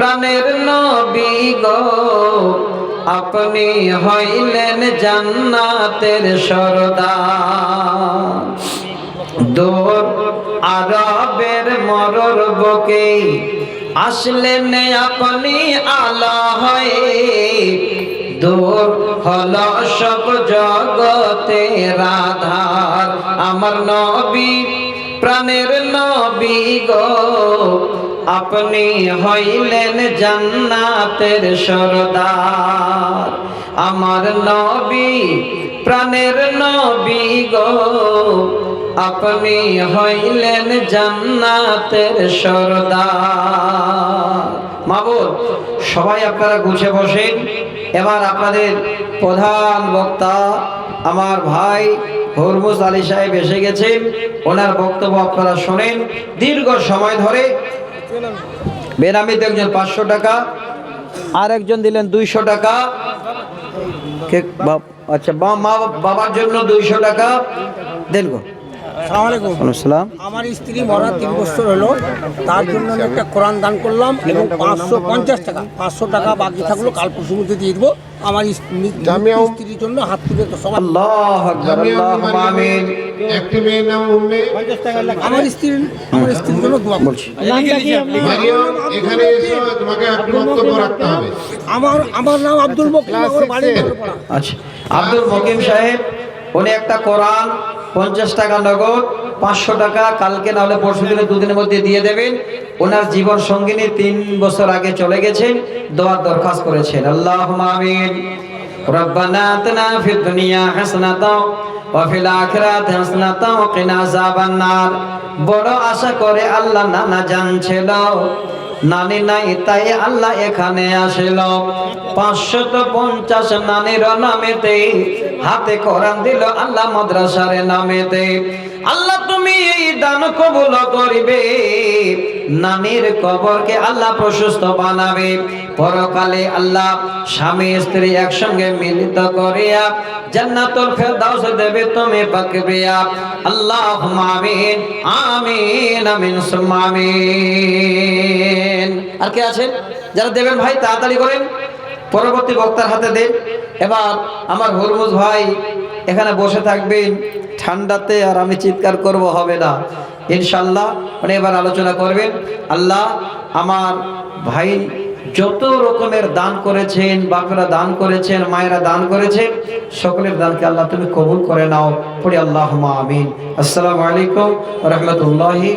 প্রাণের নবী গো, আপনি হইলেন জান্নাতের সরদার। দূর আরবের মরর বকে আসলেন আপনি আলা হয়ে। দূর হল সব জগতে রাধার। আমার নবী প্রাণের নবী গো, আপনি হইলেন জান্নাতের সরদার। আমার নবী, প্রাণের নবী গো, আপনি হইলেন জান্নাতের সরদার। মাবুদ, সবাই আপনারা গুছে বসেন। এবার আপনাদের প্রধান বক্তা, আমার ভাই হরমুজ আলী সাহেব এসে গেছেন ওনার বক্তব্য আপনারা শোনেন। দীর্ঘ সময় ধরে বেনামিতে একজন পাঁচশো টাকা আর একজন দিলেন দুইশো টাকা। আচ্ছা মা বাবার জন্য দুইশো টাকা। দেন গো। আমার স্ত্রী মরা তিন বছর হলো। তার জন্য আমি একটা কোরআন দান করলাম এবং পাঁচশো পঞ্চাশ টাকা। পাঁচশো টাকা বাকি থাকল কাল পরশুর মধ্যে দিয়ে দেবো। আমার স্ত্রী- স্ত্রীর জন্য হাত তুলে তো সবাই আল্লাহ আকবার আল্লাহুম্মা আমিন। একটি মেয়ের নাম আমার স্ত্রীর আমার স্ত্রীর জন্য দোয়া হবে। আমার আমার নাম আব্দুল বকিম আমার বাড়ি আচ্ছা আব্দুল মকিম সাহেব উনি একটা কোরআন পঞ্চাশ টাকা নগদ পাঁচশো টাকা কালকে নাহলে পরশু দিনে দুদিনের মধ্যে দিয়ে দেবেন। ওনার জীবন সঙ্গিনী তিন বছর আগে চলে গেছেন দোয়ার দরখাস্ত করেছেন। আল্লাহ দুনিয়া বড় আশা করে আল্লাহ নানা নাই তাই আল্লাহ এখানে হাতে করান দিল আল্লাহ মাদ্রাসার নামেতে। আল্লাহ তুমি এই দান কবুল করিবে। নানির কবরকে আল্লাহ প্রশস্ত বানাবে। পরকালে আল্লাহ স্বামী স্ত্রী একসঙ্গে মিলিত করিয়া জান্নাতুল ফেরদাউস দেবে, তুমি পাকবিয়া আল্লাহুম্মা আমিন আমিন আমিন, সুম্মা আমিন। আর কে আছেন? যারা দেবেন ভাই, তাড়াতাড়ি করেন। পরবর্তী বক্তার হাতে দেন এবার আমার হরমুজ ভাই এখানে বসে থাকবেন। ঠান্ডাতে আর আমি চিৎকার করব, হবে না। ইনশাল্লাহ উনি এবার আলোচনা করবেন। আল্লাহ আমার ভাই যত রকমের দান করেছেন, বাপেরা দান করেছেন, মায়েরা দান করেছেন, সকলের দানকে আল্লাহ তুমি কবুল করে নাও। পড়ি আল্লাহ আমিন। আসসালামু আলাইকুম রহমতুল্লাহি